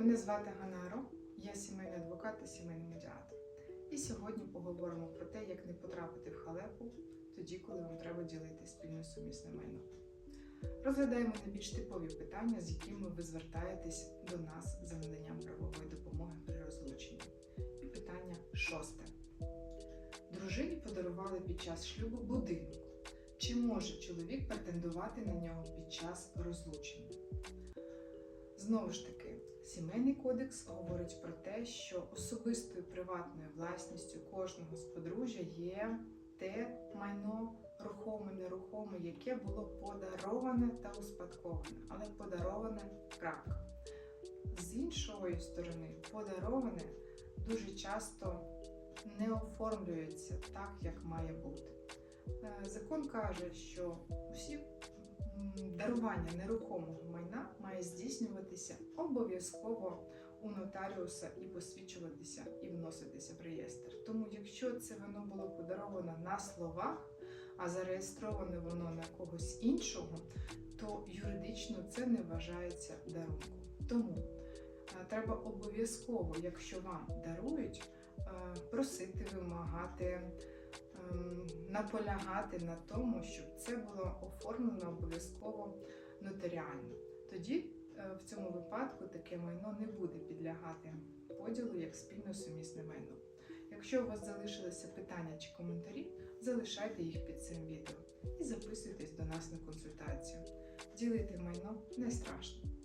Мене звати Ганаро, я сімейний адвокат та сімейний медіатор. І сьогодні поговоримо про те, як не потрапити в халепу тоді, коли вам треба ділити спільне сумісне майно. Розглядаємо найбільш типові питання, з якими ви звертаєтесь до нас за наданням правової допомоги при розлученні. І питання шосте. Дружині подарували під час шлюбу будинок. Чи може чоловік претендувати на нього під час розлучення? Знову ж таки, сімейний кодекс говорить про те, що особистою приватною власністю кожного з подружжя є те майно рухоме, нерухоме, яке було подароване та успадковане, але подароване крапка. З іншої сторони, подароване дуже часто не оформлюється так, як має бути. Е, Закон каже, що усі дарування нерухомого майна обов'язково у нотаріуса і посвідчуватися і вноситися в реєстр. Тому, якщо це воно було подаровано на словах, а зареєстроване воно на когось іншого, то юридично це не вважається дарунком. Тому е, треба обов'язково, якщо вам дарують, е, просити, вимагати, ем, наполягати на тому, щоб це було оформлено обов'язково нотаріально. Тоді в цьому випадку таке майно не буде підлягати поділу як спільно сумісне майно. Якщо у вас залишилися питання чи коментарі, залишайте їх під цим відео і записуйтесь до нас на консультацію. Ділити майно не страшно.